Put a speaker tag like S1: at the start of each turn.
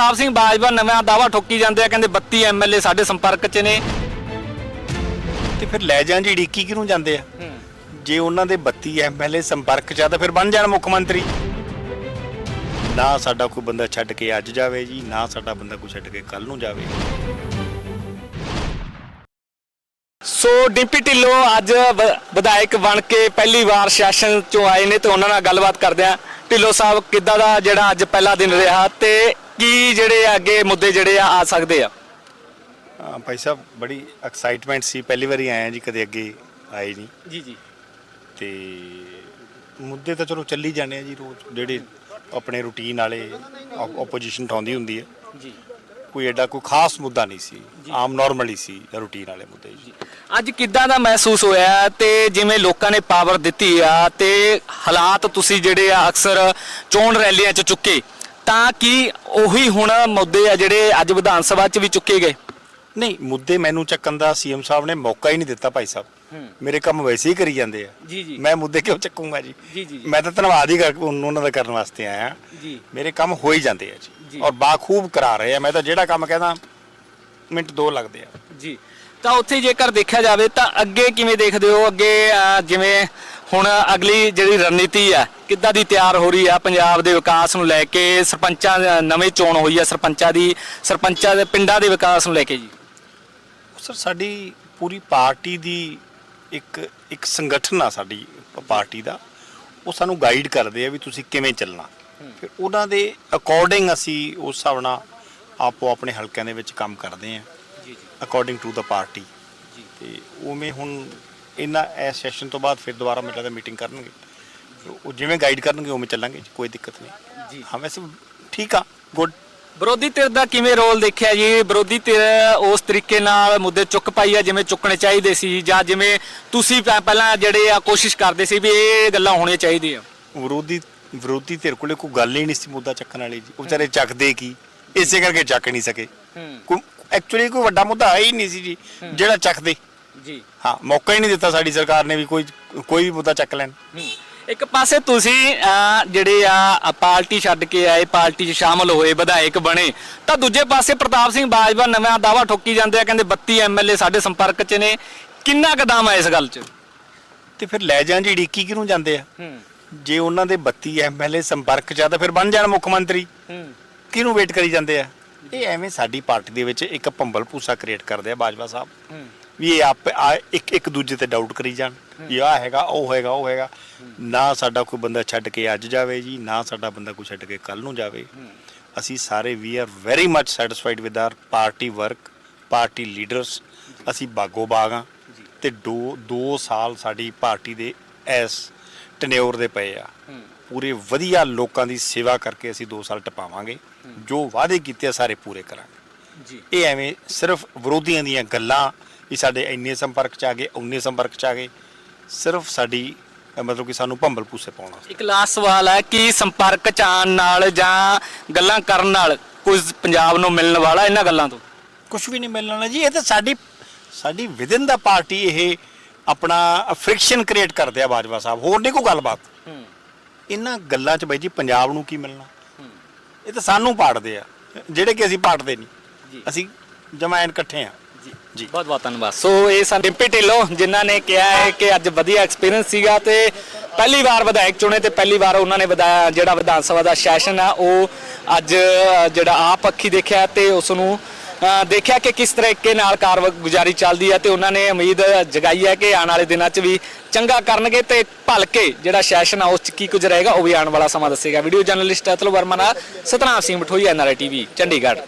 S1: ਪ੍ਰਤਾਪ ਸਿੰਘ ਬਾਜਵਾ ਨਵਾਂ ਦਾਵਾ ਠੋਕੀ ਜਾਂਦੇ ਆ ਕਹਿੰਦੇ 32 ਐਮਐਲਏ ਸਾਡੇ ਸੰਪਰਕ 'ਚ ਨੇ।
S2: ਤੇ ਫਿਰ ਲੈ ਜਾਣ ਜੀ ਡੀਕੀ ਕਿਹਨੂੰ ਜਾਂਦੇ ਆ? ਜੇ ਉਹਨਾਂ ਦੇ 32 ਐਮਐਲਏ ਸੰਪਰਕ ਚ ਆ ਤਾਂ ਫਿਰ ਬਣ ਜਾਣ ਮੁੱਖ ਮੰਤਰੀ। ਨਾ ਸਾਡਾ ਕੋਈ ਬੰਦਾ ਛੱਡ ਕੇ ਅੱਜ ਜਾਵੇ ਜੀ ਨਾ ਸਾਡਾ ਬੰਦਾ ਕੋਈ ਛੱਡ ਕੇ ਕੱਲ ਨੂੰ ਜਾਵੇ।
S1: ਸੋ ਡਿੰਪੀ ਢਿੱਲੋਂ ਅੱਜ ਵਿਧਾਇਕ ਬਣ ਕੇ ਪਹਿਲੀ ਵਾਰ ਸੈਸ਼ਨ ਚੋਂ ਆਏ ਨੇ ਤੇ ਉਹਨਾਂ ਨਾਲ ਗੱਲਬਾਤ ਕਰਦੇ ਆ। ਢਿੱਲੋਂ ਸਾਹਿਬ ਕਿੱਦਾਂ ਦਾ ਜਿਹੜਾ ਅੱਜ ਪਹਿਲਾ ਦਿਨ ਰਿਹਾ ਤੇ ਕੀ ਜਿਹੜੇ ਅੱਗੇ ਮੁੱਦੇ ਜਿਹੜੇ ਆ ਆ ਸਕਦੇ ਆ?
S2: ਹਾਂ ਭਾਈ ਸਾਹਿਬ ਬੜੀ ਐਕਸਾਈਟਮੈਂਟ ਸੀ। ਪਹਿਲੀ ਵਾਰੀ ਆਇਆ ਜੀ ਕਦੇ ਅੱਗੇ ਆਏ ਨਹੀਂ।
S1: ਜੀ ਜੀ।
S2: ਤੇ ਮੁੱਦੇ ਤਾਂ ਚਲੋ ਚੱਲੀ ਜਾਂਦੇ ਆ ਜੀ ਰੋਜ਼। ਜਿਹੜੇ ਆਪਣੇ ਰੂਟੀਨ ਵਾਲੇ ਆਪੋਜੀਸ਼ਨ ਠਾਉਂਦੀ ਹੁੰਦੀ ਹੈ।
S1: ਜੀ।
S2: ਕੋਈ ਐਡਾ ਕੋਈ ਖਾਸ ਮੁੱਦਾ ਨਹੀਂ ਸੀ। ਆਮ ਨਾਰਮਲ ਹੀ ਸੀ ਰੂਟੀਨ ਵਾਲੇ ਮੁੱਦੇ ਜੀ।
S1: ਅੱਜ ਕਿੱਦਾਂ ਦਾ ਮਹਿਸੂਸ ਹੋਇਆ ਤੇ ਜਿਵੇਂ ਲੋਕਾਂ ਨੇ ਪਾਵਰ ਦਿੱਤੀ ਆ ਤੇ ਹਾਲਾਤ ਤੁਸੀਂ ਜਿਹੜੇ ਆ ਅਕਸਰ ਚੋਣ ਰੈਲੀਆਂ 'ਚ ਚੁੱਕੇ। ਤਾਂ ਕੀ ਉਹੀ ਹੁਣ ਮੁੱਦੇ ਆ ਜਿਹੜੇ ਅੱਜ ਵਿਧਾਨ ਸਭਾ 'ਚ ਵੀ ਚੁੱਕੇ ਗਏ?
S2: ਨਹੀਂ ਮੁੱਦੇ ਮੈਨੂੰ ਚੱਕਣ ਦਾ ਸੀਐਮ ਸਾਹਿਬ ਨੇ ਮੌਕਾ ਹੀ ਨਹੀਂ ਦਿੱਤਾ ਭਾਈ ਸਾਹਿਬ। ਮੇਰੇ ਕੰਮ ਵੈਸੇ ਹੀ ਕਰੀ ਜਾਂਦੇ ਆ।
S1: ਜੀ, ਜੀ।
S2: ਮੈਂ ਮੁੱਦੇ ਕਿਉਂ ਚੱਕੂੰਗਾ ਜੀ। ਮੈਂ ਤਾਂ ਧੰਨਵਾਦ ਹੀ ਕਰ ਉਹਨਾਂ ਦਾ ਕਰਨ ਵਾਸਤੇ ਆਇਆ।
S1: ਜੀ।
S2: ਮੇਰੇ ਕੰਮ ਹੋ ਹੀ ਜਾਂਦੇ ਆ
S1: ਜੀ।
S2: ਔਰ ਬਾਖੂਬ ਕਰਾ ਰਹੇ ਆ। ਮੈਂ ਤਾਂ ਜਿਹੜਾ ਕੰਮ ਕਹਿੰਦਾ ਮਿੰਟ ਦੋ ਲੱਗਦੇ ਆ।
S1: ਜੀ। ਤਾਂ ਉੱਥੇ ਜੇਕਰ ਦੇਖਿਆ ਜਾਵੇ ਤਾਂ ਅੱਗੇ ਕਿਵੇਂ ਦੇਖਦੇ ਹੋ? ਅੱਗੇ ਜਿਵੇਂ ਹੁਣ ਅਗਲੀ ਜਿਹੜੀ ਰਣਨੀਤੀ ਆ ਕਿੱਦਾਂ ਦੀ ਤਿਆਰ ਹੋ ਰਹੀ ਆ ਪੰਜਾਬ ਦੇ ਵਿਕਾਸ ਨੂੰ ਲੈ ਕੇ? ਸਰਪੰਚਾਂ ਨਵੇਂ ਚੋਣ ਹੋਈ ਆ ਸਰਪੰਚਾਂ ਦੀ ਸਰਪੰਚਾਂ ਦੇ ਪਿੰਡਾਂ ਦੇ ਵਿਕਾਸ ਨੂੰ ਲੈ ਕੇ ਜੀ।
S2: ਸਰ ਸਾਡੀ ਪੂਰੀ ਪਾਰਟੀ ਦੀ ਇੱਕ ਇੱਕ ਸੰਗਠਨ ਆ ਸਾਡੀ ਪਾਰਟੀ ਦਾ। ਉਹ ਸਾਨੂੰ ਗਾਈਡ ਕਰਦੇ ਆ ਵੀ ਤੁਸੀਂ ਕਿਵੇਂ ਚੱਲਣਾ। ਫਿਰ ਉਹਨਾਂ ਦੇ ਅਕੋਰਡਿੰਗ ਅਸੀਂ ਉਸ ਹਿਸਾਬ ਨਾਲ ਆਪੋ ਆਪਣੇ ਹਲਕਿਆਂ ਦੇ ਵਿੱਚ ਕੰਮ ਕਰਦੇ ਆ।
S1: ਜੀ ਜੀ।
S2: ਅਕੋਰਡਿੰਗ ਟੂ ਦਾ ਪਾਰਟੀ
S1: ਜੀ।
S2: ਤੇ ਉਵੇਂ ਹੁਣ ਇਹਨਾਂ ਇਸ ਸੈਸ਼ਨ ਤੋਂ ਬਾਅਦ ਫਿਰ ਦੁਬਾਰਾ ਮੇਰੇ ਲੱਗਦਾ ਮੀਟਿੰਗ ਕਰਨਗੇ। ਉਹ ਜਿਵੇਂ ਗਾਈਡ ਕਰਨਗੇ ਉਵੇਂ ਚੱਲਾਂਗੇ ਕੋਈ ਦਿੱਕਤ ਨਹੀਂ।
S1: ਜੀ।
S2: ਹਾਂ ਵੈਸੇ ਠੀਕ ਆ ਗੁੱਡ
S1: ਵਿਰੋਧੀ ਧਿਰ ਦਾ ਕਿਵੇਂ ਰੋਲ ਦੇਖਿਆ ਜੀ? ਵਿਰੋਧੀ ਧਿਰ ਉਸ ਤਰੀਕੇ ਨਾਲ ਮੁੱਦੇ ਚੁੱਕ ਪਾਈ ਆ ਜਿਵੇਂ ਚੁੱਕਣੇ ਚਾਹੀਦੇ ਸੀ ਜਾਂ ਜਿਵੇਂ ਤੁਸੀਂ ਪਹਿਲਾਂ ਜਿਹੜੇ ਆ ਕੋਸ਼ਿਸ਼ ਕਰਦੇ ਸੀ ਵੀ ਇਹ ਗੱਲਾਂ ਹੋਣੀਆਂ ਚਾਹੀਦੀਆਂ?
S2: ਵਿਰੋਧੀ ਵਿਰੋਧੀ ਧਿਰ ਕੋਲੇ ਕੋਈ ਗੱਲ ਹੀ ਨਹੀਂ ਸੀ ਮੁੱਦਾ ਚੱਕਣ ਵਾਲੀ ਜੀ। ਉਹ ਵਿਚਾਰੇ ਚੱਕਦੇ ਕੀ? ਇਸੇ ਕਰਕੇ ਚੱਕ ਨਹੀਂ ਸਕੇ। ਐਕਚੁਅਲੀ ਕੋਈ ਵੱਡਾ ਮੁੱਦਾ ਹੈ ਹੀ ਨਹੀਂ ਸੀ ਜੀ ਜਿਹੜਾ ਚੱਕਦੇ।
S1: ਜੀ।
S2: ਹਾਂ ਮੌਕਾ ਹੀ ਨਹੀਂ ਦਿੱਤਾ ਸਾਡੀ ਸਰਕਾਰ ਨੇ ਵੀ ਕੋਈ ਕੋਈ ਵੀ ਮੁੱਦਾ ਚੱਕ ਲੈਣ।
S1: ਇੱਕ ਪਾਸੇ ਤੁਸੀਂ ਅਹ, ਜਿਹੜੇ ਆ ਪਾਰਟੀ ਛੱਡ ਕੇ ਆਏ ਪਾਰਟੀ 'ਚ ਸ਼ਾਮਲ ਹੋਏ ਵਿਧਾਇਕ ਬਣੇ ਤਾਂ ਦੂਜੇ ਪਾਸੇ ਪ੍ਰਤਾਪ ਸਿੰਘ ਬਾਜਵਾ ਨਵਾਂ ਦਾਵਾ ਠੋਕੀ ਜਾਂਦੇ ਆ ਕਹਿੰਦੇ 32 ਐਮਐਲਏ ਸਾਡੇ ਸੰਪਰਕ 'ਚ ਨੇ। ਕਿੰਨਾ ਕਦਮ ਆ ਇਸ ਗੱਲ 'ਚ?
S2: ਤੇ ਫਿਰ ਲੈ ਜਾਣ ਜੀ ਡੀਕੀ ਕਿਹਨੂੰ ਜਾਂਦੇ ਆ? ਜੇ ਉਹਨਾਂ ਦੇ 32 ਐਮਐਲਏ ਸੰਪਰਕ ਚ ਆ ਤਾਂ ਫਿਰ ਬਣ ਜਾਣ ਮੁੱਖ ਮੰਤਰੀ। ਕਿਹਨੂੰ ਵੇਟ ਕਰੀ ਜਾਂਦੇ ਆ? ਇਹ ਐਵੇਂ ਸਾਡੀ ਪਾਰਟੀ ਦੇ ਵਿੱਚ ਇੱਕ ਭੰਬਲ ਭੂਸਾ ਕ੍ਰੀਏਟ ਕਰਦੇ ਆ ਬਾਜਵਾ ਸਾਹਿਬ। ਵੀ ਇਹ ਆਪ ਆ- ਇੱਕ ਇੱਕ ਦੂਜੇ ਤੇ ਡਾਊਟ ਕਰੀ ਜਾਣ ਇਹ ਆ ਹੈਗਾ ਉਹ ਹੈਗਾ ਉਹ ਹੈਗਾ। ਨਾ ਸਾਡਾ ਕੋਈ ਬੰਦਾ ਛੱਡ ਕੇ ਅੱਜ ਜਾਵੇ ਜੀ ਨਾ ਸਾਡਾ ਬੰਦਾ ਕੋਈ ਛੱਡ ਕੇ ਕੱਲ ਨੂੰ ਜਾਵੇ। ਅਸੀਂ ਸਾਰੇ we are very much satisfied with our party work party leaders ਅਸੀਂ ਬਾਗੋ ਬਾਗ ਆ ਤੇ 2 2 ਸਾਲ ਸਾਡੀ ਪਾਰਟੀ ਦੇ ਐਸ ਟਨਿਓਰ ਦੇ ਪਏ ਆ। ਪੂਰੇ ਵਧੀਆ ਲੋਕਾਂ ਦੀ ਸੇਵਾ ਕਰਕੇ ਅਸੀਂ 2 ਸਾਲ ਟਪਾਵਾਂਗੇ। ਜੋ ਵਾਅਦੇ ਕੀਤੇ ਆ ਸਾਰੇ ਪੂਰੇ ਕਰਾਂਗੇ।
S1: ਜੀ।
S2: ਇਹ ਐਵੇਂ ਸਿਰਫ ਵਿਰੋਧੀਆਂ ਦੀਆਂ ਗੱਲਾਂ ਵੀ ਸਾਡੇ ਇੰਨੇ ਸੰਪਰਕ ਚ ਆ ਗਏ ਉਨੇ ਸੰਪਰਕ ਚ ਆ ਗਏ। ਸਿਰਫ ਸਾਡੀ ਮਤਲਬ ਕਿ ਸਾਨੂੰ ਭੰਬਲ ਪੂਸੇ ਪਾਉਣਾ
S1: ਇੱਕ ਲਾਸਟ ਸਵਾਲ ਹੈ ਕਿ ਸੰਪਰਕ ਚ ਆਉਣ ਨਾਲ ਜਾਂ ਗੱਲਾਂ ਕਰਨ ਨਾਲ ਕੁਝ ਪੰਜਾਬ ਨੂੰ ਮਿਲਣ ਵਾਲਾ ਇਹਨਾਂ ਗੱਲਾਂ ਤੋਂ?
S2: ਕੁਝ ਵੀ ਨਹੀਂ ਮਿਲਣਾ ਜੀ ਇਹ ਤਾਂ ਸਾਡੀ ਸਾਡੀ ਵਿਦਿਨ ਦਾ ਪਾਰਟੀ ਇਹ ਆਪਣਾ ਫ੍ਰਿਕਸ਼ਨ ਕ੍ਰੀਏਟ ਕਰਦੇ ਆ ਬਾਜਵਾ ਸਾਹਿਬ। ਹੋਰ ਨਹੀਂ ਕੋਈ ਗੱਲਬਾਤ। ਇਹਨਾਂ ਗੱਲਾਂ 'ਚ ਬਾਈ ਜੀ ਪੰਜਾਬ ਨੂੰ ਕੀ ਮਿਲਣਾ? ਇਹ ਤਾਂ ਸਾਨੂੰ ਪਾੜਦੇ ਆ ਜਿਹੜੇ ਕਿ ਅਸੀਂ ਪਾੜਦੇ। ਨਹੀਂ। ਅਸੀਂ ਜਮਾਇਨ ਇਕੱਠੇ ਆ। ਜੀ।
S1: ਬਹੁਤ ਬਹੁਤ ਧੰਨਵਾਦ। ਸੋ ਇਹ ਸਨ ਡਿੰਪੀ ਢਿੱਲੋਂ ਜਿਨ੍ਹਾਂ ਨੇ ਕਿਹਾ ਹੈ ਕਿ ਅੱਜ ਵਧੀਆ ਐਕਸਪੀਰੀਅੰਸ ਸੀਗਾ ਤੇ ਪਹਿਲੀ ਵਾਰ ਵਿਧਾਇਕ ਚੁਣੇ ਤੇ ਪਹਿਲੀ ਵਾਰ ਉਹਨਾਂ ਨੇ ਵਿਧਾ- ਜਿਹੜਾ ਵਿਧਾਨ ਸਭਾ ਦਾ ਸੈਸ਼ਨ ਆ ਉਹ ਅੱਜ ਅ, ਜਿਹੜਾ ਆਪ ਅੱਖੀ ਦੇਖਿਆ ਤੇ ਉਸ ਨੂੰ ਅ, ਦੇਖਿਆ ਕਿ ਕਿਸ ਤਰੀਕੇ ਨਾਲ ਕਾਰਗੁਜ਼ਾਰੀ ਚੱਲਦੀ ਹੈ ਤੇ ਉਹਨਾਂ ਨੇ ਉਮੀਦ ਜਗਾਈ ਹੈ ਕਿ ਆਉਣ ਵਾਲੇ ਦਿਨਾਂ 'ਚ ਵੀ ਚੰਗਾ ਕਰਨਗੇ ਤੇ ਭਲਕੇ ਜਿਹੜਾ ਸੈਸ਼ਨ ਆ ਉਸ 'ਚ ਕੀ ਕੁਝ ਰਹੇਗਾ ਉਹ ਵੀ ਆਉਣ ਵਾਲਾ ਸਮਾਂ ਦੱਸੇਗਾ। ਵੀਡੀਓ ਜਰਨਲਿਸਟ ਅਤਲ ਵਰਮਾ ਨਾਲ ਸਤਨਾਮ ਸਿੰਘ ਮਠੋਈ ਐਨਆਰਆਈ ਟੀਵੀ ਚੰਡੀਗੜ੍ਹ।